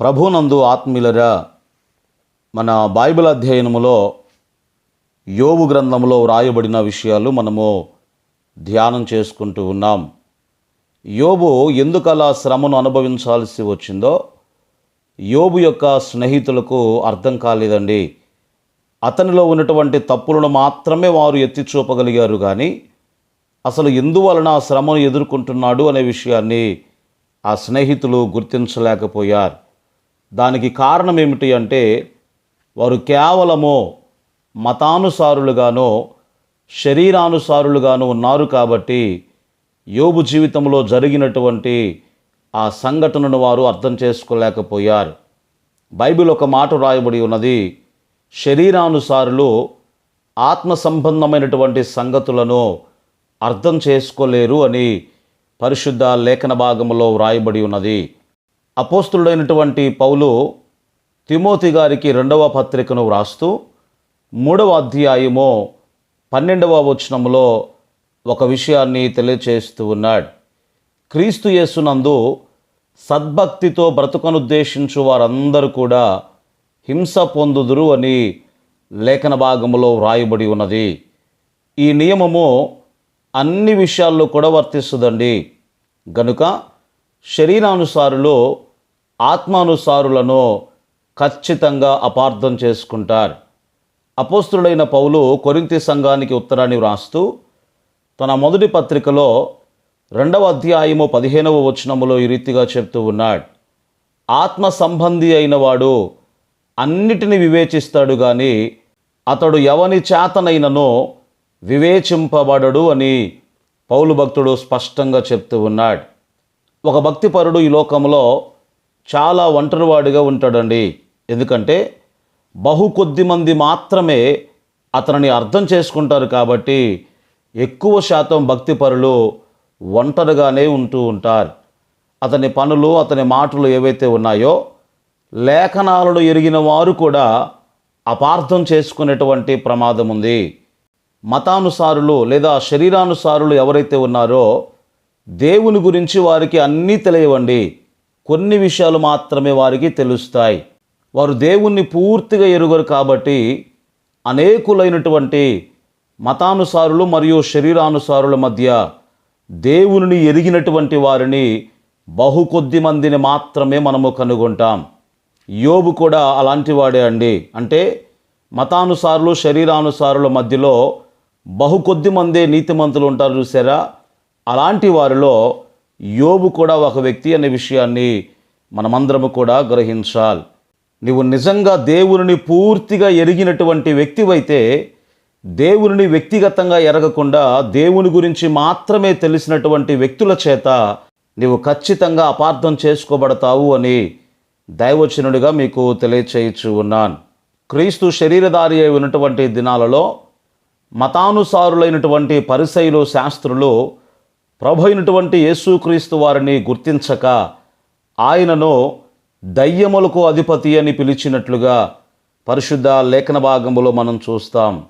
ప్రభునందు ఆత్మీయులరా మన బైబిల్ అధ్యయనములో యోగు గ్రంథంలో వ్రాయబడిన విషయాలు మనము ధ్యానం చేసుకుంటూ ఉన్నాం. యోబు ఎందుకలా శ్రమను అనుభవించాల్సి వచ్చిందో యోబు యొక్క స్నేహితులకు అర్థం కాలేదండి. అతనిలో ఉన్నటువంటి తప్పులను మాత్రమే వారు ఎత్తి చూపగలిగారు కానీ అసలు ఎందువలన ఆ శ్రమను ఎదుర్కొంటున్నాడు అనే విషయాన్ని ఆ స్నేహితులు గుర్తించలేకపోయారు. దానికి కారణం ఏమిటి అంటే వారు కేవలము మతానుసారులుగానో శరీరానుసారులుగాను ఉన్నారు కాబట్టి యోబు జీవితంలో జరిగినటువంటి ఆ సంఘటనను వారు అర్థం చేసుకోలేకపోయారు. బైబిల్ ఒక మాట రాయబడి ఉన్నది శరీరానుసారులు ఆత్మ సంబంధమైనటువంటి సంగతులను అర్థం చేసుకోలేరు అని పరిశుద్ధ లేఖన భాగంలో వ్రాయబడి ఉన్నది. అపోస్తుడైనటువంటి పౌలు తిమోతి గారికి రెండవ పత్రికను వ్రాస్తూ మూడవ అధ్యాయము పన్నెండవ వచనంలో ఒక విషయాన్ని తెలియచేస్తూ ఉన్నాడు. క్రీస్తు యేసునందు సద్భక్తితో బ్రతుకనుద్దేశించు వారందరూ కూడా హింస పొందుదురు అని లేఖన భాగంలో వ్రాయబడి ఉన్నది. ఈ నియమము అన్ని విషయాల్లో కూడా వర్తిస్తుందండి. గనుక శరీరానుసారులు ఆత్మానుసారులను ఖచ్చితంగా అపార్థం చేసుకుంటారు. అపోస్తుడైన పౌలు కొరింతి సంఘానికి ఉత్తరాన్ని వ్రాస్తూ తన మొదటి పత్రికలో రెండవ అధ్యాయము పదిహేనవ వచనములో ఈ రీతిగా చెప్తూ ఉన్నాడు. ఆత్మ సంబంధి అయిన వాడు అన్నిటిని వివేచిస్తాడు కానీ అతడు ఎవని చేతనైననో వివేచింపబడడు అని పౌలు భక్తుడు స్పష్టంగా చెప్తూ ఉన్నాడు. ఒక భక్తిపరుడు ఈ లోకంలో చాలా ఒంటరివాడిగా ఉంటాడండి. ఎందుకంటే బహు కొద్ది మంది మాత్రమే అతనిని అర్థం చేసుకుంటారు కాబట్టి ఎక్కువ శాతం భక్తిపరులు ఒంటరిగానే ఉంటూ ఉంటారు. అతని పనులు అతని మాటలు ఏవైతే ఉన్నాయో లేఖనాలను ఎరిగిన వారు కూడా అపార్థం చేసుకునేటువంటి ప్రమాదం ఉంది. మతానుసారులు లేదా శరీరానుసారులు ఎవరైతే ఉన్నారో దేవుని గురించి వారికి అన్నీ తెలియవండి. కొన్ని విషయాలు మాత్రమే వారికి తెలుస్తాయి. వారు దేవుణ్ణి పూర్తిగా ఎరుగరు కాబట్టి అనేకులైనటువంటి మతానుసారులు మరియు శరీరానుసారుల మధ్య దేవుని ఎరిగినటువంటి వారిని బహు కొద్ది మందిని మాత్రమే మనము కనుగొంటాం. యోబు కూడా అలాంటి వాడే అండి. అంటే మతానుసారులు శరీరానుసారుల మధ్యలో బహు కొద్ది మందే నీతిమంతులు ఉంటారు చూసారా? అలాంటి వారిలో యోబు కూడా ఒక వ్యక్తి అనే విషయాన్ని మనమందరము కూడా గ్రహించాలి. నీవు నిజంగా దేవుని పూర్తిగా ఎరిగినటువంటి వ్యక్తివైతే దేవుని వ్యక్తిగతంగా ఎరగకుండా దేవుని గురించి మాత్రమే తెలిసినటువంటి వ్యక్తుల చేత నీవు ఖచ్చితంగా అపార్థం చేసుకోబడతావు అని దైవచనుడిగా మీకు తెలియచేయచ్చు ఉన్నాను. క్రీస్తు శరీరధారి అయి ఉన్నటువంటి దినాలలో మతానుసారులైనటువంటి పరిసైలు శాస్త్రులు ప్రభు అయినటువంటి యేసుక్రీస్తు వారిని గుర్తించక ఆయనను దయ్యములకు అధిపతి అని పిలిచినట్లుగా పరిశుద్ధ లేఖన భాగంలో మనం చూస్తాం.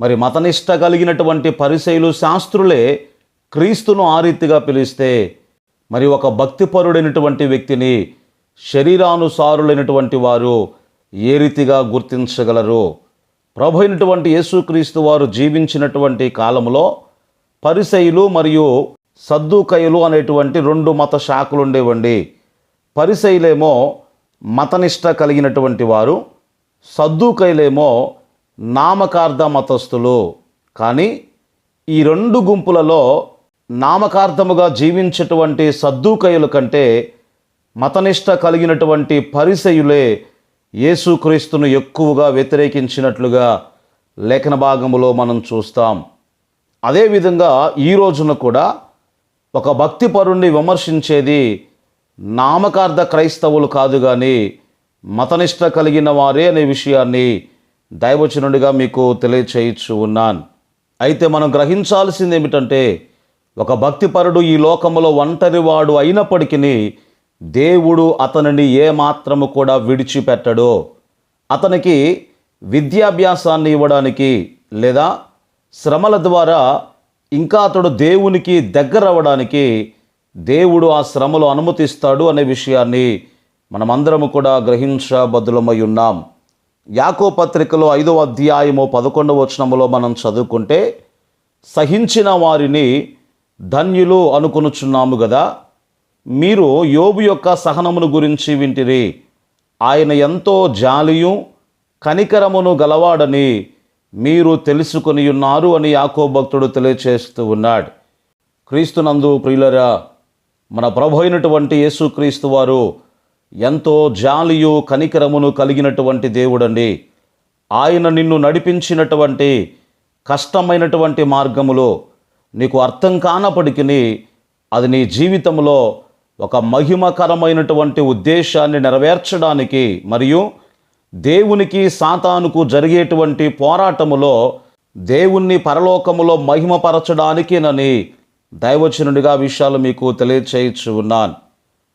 మరి మతనిష్ట కలిగినటువంటి పరిశైలు శాస్త్రులే క్రీస్తును ఆ రీతిగా పిలిస్తే మరి ఒక భక్తిపరుడైనటువంటి వ్యక్తిని శరీరానుసారులైనటువంటి వారు ఏ రీతిగా గుర్తించగలరు? ప్రభు అయినటువంటి యేసుక్రీస్తు వారు జీవించినటువంటి కాలంలో పరిశైలు మరియు సద్దుకయులు అనేటువంటి రెండు మత శాఖలు ఉండేవండి పరిసైలేమో మతనిష్ట కలిగినటువంటి వారు సద్దుకైలేమో నామకార్థ మతస్థులు. కానీ ఈ రెండు గుంపులలో నామకార్థముగా జీవించేటువంటి సద్దుకయుల కంటే మతనిష్ట కలిగినటువంటి పరిసయులే యేసుక్రీస్తును ఎక్కువగా వ్యతిరేకించినట్లుగా లేఖన భాగములో మనం చూస్తాం. అదేవిధంగా ఈ రోజున కూడా ఒక భక్తిపరుణ్ణి విమర్శించేది నామకార్థ క్రైస్తవులు కాదు కానీ మతనిష్ట కలిగిన వారే అనే విషయాన్ని దైవచనుడిగా మీకు తెలియచేయచ్చు ఉన్నాను. అయితే మనం గ్రహించాల్సింది ఏమిటంటే ఒక భక్తిపరుడు ఈ లోకములో ఒంటరివాడు అయినప్పటికీ దేవుడు అతనిని ఏమాత్రము కూడా విడిచిపెట్టడు. అతనికి విద్యాభ్యాసాన్ని ఇవ్వడానికి లేదా శ్రమల ద్వారా ఇంకా అతడు దేవునికి దగ్గర అవ్వడానికి దేవుడు ఆ శ్రమలు అనుమతిస్తాడు అనే విషయాన్ని మనమందరము కూడా గ్రహించబద్దులమై ఉన్నాం. యాకో పత్రికలో ఐదవ అధ్యాయము పదకొండవ వచనములో మనం చదువుకుంటే సహించిన వారిని ధన్యులు అనుకొనుచున్నాము కదా మీరు యోబు యొక్క సహనమును గురించి వింటిరి. ఆయన ఎంతో జాలియు కనికరమును గలవాడని మీరు తెలుసుకొని ఉన్నారు అని యాకో భక్తుడు తెలియచేస్తూ ఉన్నాడు. క్రీస్తునందు ప్రియులరా మన ప్రభు అయినటువంటి యేసుక్రీస్తు వారు ఎంతో జాలియు కనికరమును కలిగినటువంటి దేవుడండి. ఆయన నిన్ను నడిపించినటువంటి కష్టమైనటువంటి మార్గములో నీకు అర్థం కానప్పటికీ అది నీ జీవితంలో ఒక మహిమకరమైనటువంటి ఉద్దేశాన్ని నెరవేర్చడానికి మరియు దేవునికి సాతానుకు జరిగేటువంటి పోరాటములో దేవుణ్ణి పరలోకములో మహిమపరచడానికినని దైవచనుడిగా విషయాలు మీకు తెలియచేయచ్చు ఉన్నాను.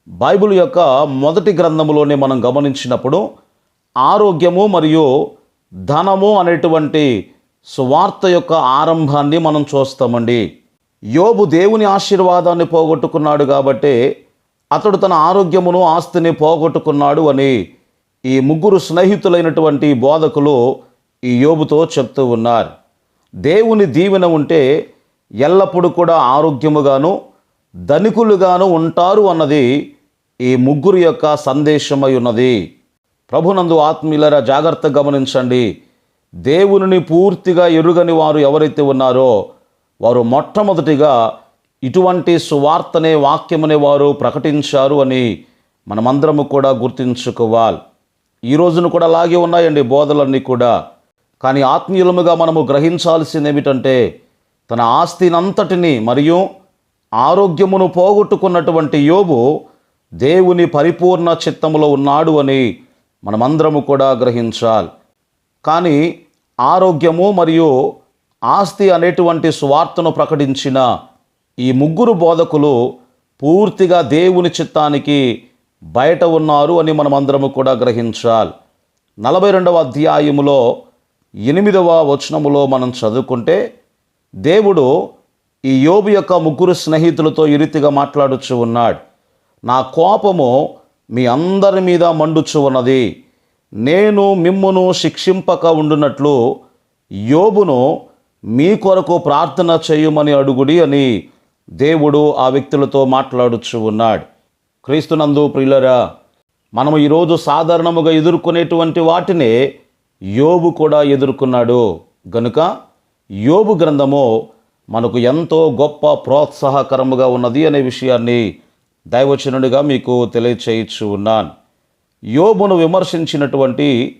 బైబిల్ యొక్క మొదటి గ్రంథములోనే మనం గమనించినప్పుడు ఆరోగ్యము మరియు ధనము అనేటువంటి సువార్త యొక్క ఆరంభాన్ని మనం చూస్తామండి. యోబు దేవుని ఆశీర్వాదాన్ని పోగొట్టుకున్నాడు కాబట్టి అతడు తన ఆరోగ్యమును ఆస్తిని పోగొట్టుకున్నాడు అని ఈ ముగ్గురు స్నేహితులైనటువంటి బోధకులు ఈ యోబుతో చెప్తూ ఉన్నారు. దేవుని దీవెన ఉంటే ఎల్లప్పుడూ కూడా ఆరోగ్యముగాను ధనికులుగాను ఉంటారు అన్నది ఈ ముగ్గురు యొక్క సందేశమై ఉన్నది. ప్రభునందు ఆత్మీయులరా జాగ్రత్త గమనించండి. దేవునిని పూర్తిగా ఎరుగని వారు ఎవరైతే ఉన్నారో వారు మొట్టమొదటిగా ఇటువంటి సువార్తనే వాక్యమనే వారు ప్రకటించారు అని మనమందరము కూడా గుర్తించుకోవాలి. ఈ రోజున కూడా అలాగే ఉన్నాయండి బోధలన్నీ కూడా. కానీ ఆత్మీయులముగా మనము గ్రహించాల్సింది ఏమిటంటే తన ఆస్తినంతటిని మరియు ఆరోగ్యమును పోగొట్టుకున్నటువంటి యోబు దేవుని పరిపూర్ణ చిత్తములో ఉన్నాడు అని మనమందరము కూడా గ్రహించాలి. కానీ ఆరోగ్యము మరియు ఆస్తి అనేటువంటి స్వార్థను ప్రకటించిన ఈ ముగ్గురు బోధకులు పూర్తిగా దేవుని చిత్తానికి బయట ఉన్నారు అని మనం అందరము కూడా గ్రహించాలి. నలభై రెండవ అధ్యాయములో ఎనిమిదవ వచనములో మనం చదువుకుంటే దేవుడు ఈ యోబు యొక్క ముగ్గురు స్నేహితులతో ఈ రీతిగా మాట్లాడుచు ఉన్నాడు. నా కోపము మీ అందరి మీద మండుచు ఉన్నది. నేను మిమ్మును శిక్షింపక ఉండునట్లు యోబును మీ కొరకు ప్రార్థన చేయమని అడుగుడి అని దేవుడు ఆ వ్యక్తులతో మాట్లాడుచు ఉన్నాడు. క్రీస్తునందు ప్రియులరా మనము ఈరోజు సాధారణముగా ఎదుర్కొనేటువంటి వాటినే యోబు కూడా ఎదుర్కొన్నాడు. గనుక యోబు గ్రంథము మనకు ఎంతో గొప్ప ప్రోత్సాహకరముగా ఉన్నది అనే విషయాన్ని దైవచనుడిగా మీకు తెలియచేయచ్చు ఉన్నాను. యోబును విమర్శించినటువంటి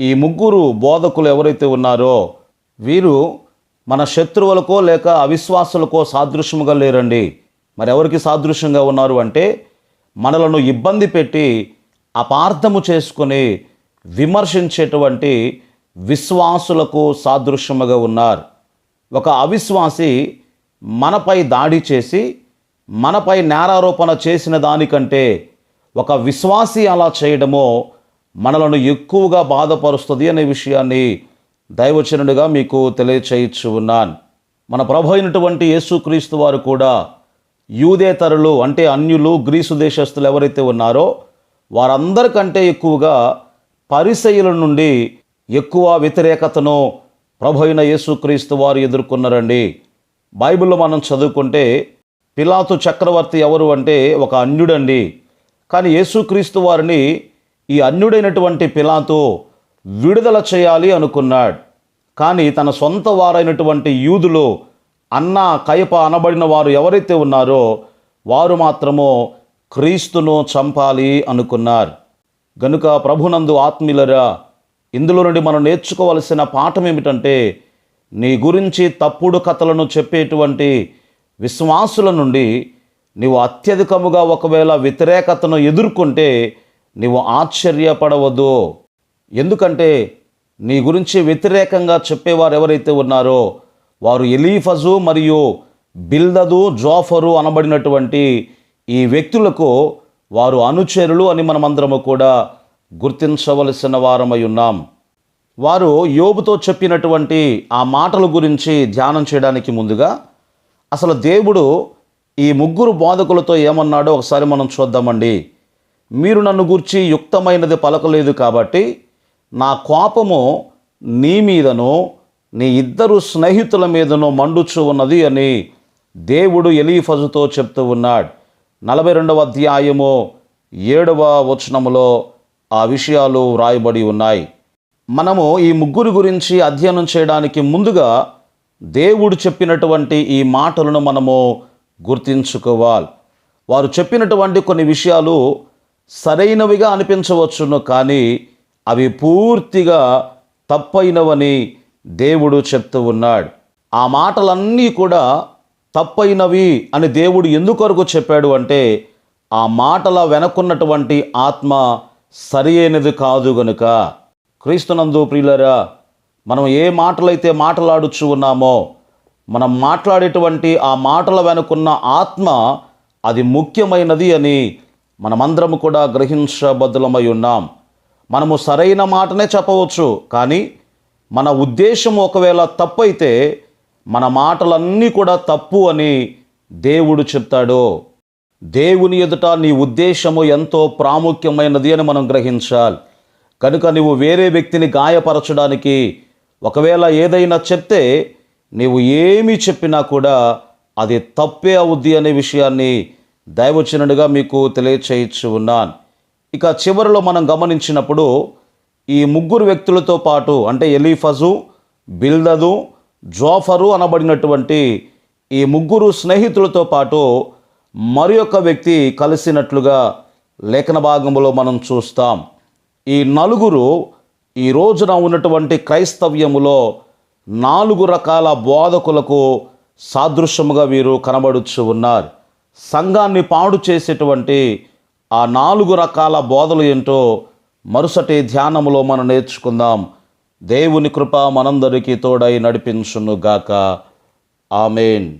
ఈ ముగ్గురు బోధకులు ఎవరైతే ఉన్నారో వీరు మన శత్రువులకో లేక అవిశ్వాసులకో సాదృశ్యముగా లేరండి. మరి ఎవరికి సాదృశ్యంగా ఉన్నారు అంటే మనలను ఇబ్బంది పెట్టి అపార్థము చేసుకొని విమర్శించేటువంటి విశ్వాసులకు సాదృశ్యముగా ఉన్నారు. ఒక అవిశ్వాసి మనపై దాడి చేసి మనపై నేరారోపణ చేసిన దానికంటే ఒక విశ్వాసి అలా చేయడమో మనలను ఎక్కువగా బాధపరుస్తుంది అనే విషయాన్ని దైవచనుడిగా మీకు తెలియచేయచ్చు ఉన్నాను మన ప్రభు అయినటువంటి యేసుక్రీస్తు వారు కూడా యూదేతరులు అంటే అన్యులు గ్రీసు దేశస్తులు ఎవరైతే ఉన్నారో వారందరికంటే ఎక్కువగా పరిసయుల నుండి ఎక్కువ వ్యతిరేకతను ప్రభు యేసుక్రీస్తు వారు ఎదుర్కొన్నారండి. బైబిల్లో మనం చదువుకుంటే పిలాతు చక్రవర్తి ఎవరు అంటే ఒక అన్యుడండి. కానీ యేసుక్రీస్తు వారిని ఈ అన్యుడైనటువంటి పిలాతు విడుదల చేయాలి అనుకున్నాడు. కానీ తన సొంత వారైనటువంటి యూదులు అన్న కయప అనబడిన వారు ఎవరైతే ఉన్నారో వారు మాత్రము క్రీస్తును చంపాలి అనుకున్నారు. గనుక ప్రభునందు ఆత్మీయులరా ఇందులో నుండి మనం నేర్చుకోవలసిన పాఠం ఏమిటంటే నీ గురించి తప్పుడు కథలను చెప్పేటువంటి విశ్వాసుల నుండి నీవు అత్యధికముగా ఒకవేళ వ్యతిరేకతను ఎదుర్కొంటే నీవు ఆశ్చర్యపడవద్దు. ఎందుకంటే నీ గురించి వ్యతిరేకంగా చెప్పేవారు ఎవరైతే ఉన్నారో వారు ఎలీఫజు మరియు బిల్దదు జోఫరు అనబడినటువంటి ఈ వ్యక్తులకు వారు అనుచరులు అని మనమందరము కూడా గుర్తించవలసిన వారమై ఉన్నాం. వారు యోబుతో చెప్పినటువంటి ఆ మాటల గురించి ధ్యానం చేయడానికి ముందుగా అసలు దేవుడు ఈ ముగ్గురు బోధకులతో ఏమన్నాడో ఒకసారి మనం చూద్దామండి. మీరు నన్ను గూర్చి యుక్తమైనది పలకలేదు కాబట్టి నా కోపము నీ మీదను నీ ఇద్దరు స్నేహితుల మీదనో మండుచు ఉన్నది అని దేవుడు ఎలీఫజుతో చెప్తూ ఉన్నాడు. నలభై రెండవ అధ్యాయము ఏడవ వచనములో ఆ విషయాలు వ్రాయబడి ఉన్నాయి. మనము ఈ ముగ్గురు గురించి అధ్యయనం చేయడానికి ముందుగా దేవుడు చెప్పినటువంటి ఈ మాటలను మనము గుర్తించుకోవాలి. వారు చెప్పినటువంటి కొన్ని విషయాలు సరైనవిగా అనిపించవచ్చును కానీ అవి పూర్తిగా తప్పైనవని దేవుడు చెప్తూ ఉన్నాడు. ఆ మాటలన్నీ కూడా తప్పైనవి అని దేవుడు ఎందుకొరకు చెప్పాడు అంటే ఆ మాటల వెనకున్నటువంటి ఆత్మ సరి అయినది కాదు గనుక. క్రీస్తునందు ప్రియులరా మనం ఏ మాటలైతే మాట్లాడుచు ఉన్నామో మనం మాట్లాడేటువంటి ఆ మాటల వెనుకున్న ఆత్మ అది ముఖ్యమైనది అని మనమందరం కూడా గ్రహించబద్దులమై ఉన్నాం. మనము సరైన మాటనే చెప్పవచ్చు కానీ మన ఉద్దేశం ఒకవేళ తప్పైతే మన మాటలన్నీ కూడా తప్పు అని దేవుడు చెప్తాడో. దేవుని ఎదుట నీ ఉద్దేశము ఎంతో ప్రాముఖ్యమైనది అని మనం గ్రహించాలి. కనుక నువ్వు వేరే వ్యక్తిని గాయపరచడానికి ఒకవేళ ఏదైనా చెప్తే నీవు ఏమి చెప్పినా కూడా అది తప్పే అవుద్ది అనే విషయాన్ని దైవచనుడిగా మీకు తెలియచేయచ్చు ఉన్నాను. ఇక చివరిలో మనం గమనించినప్పుడు ఈ ముగ్గురు వ్యక్తులతో పాటు అంటే ఎలీఫజు బిల్దదు జోఫరు అనబడినటువంటి ఈ ముగ్గురు స్నేహితులతో పాటు మరి ఒక వ్యక్తి కలిసినట్లుగా లేఖన భాగంలో మనం చూస్తాం. ఈ నలుగురు ఈ రోజున ఉన్నటువంటి క్రైస్తవ్యములో నాలుగు రకాల బోధకులకు సాదృశ్యముగా వీరు కనబడుచు ఉన్నారు. సంఘాన్ని పాడు చేసేటువంటి ఆ నాలుగు రకాల బోధలు ఏంటో మరుసటి ధ్యానములో మనం నేర్చుకుందాం. దేవుని కృప మనందరికీ తోడై నడిపించును గాక ఆమెన్.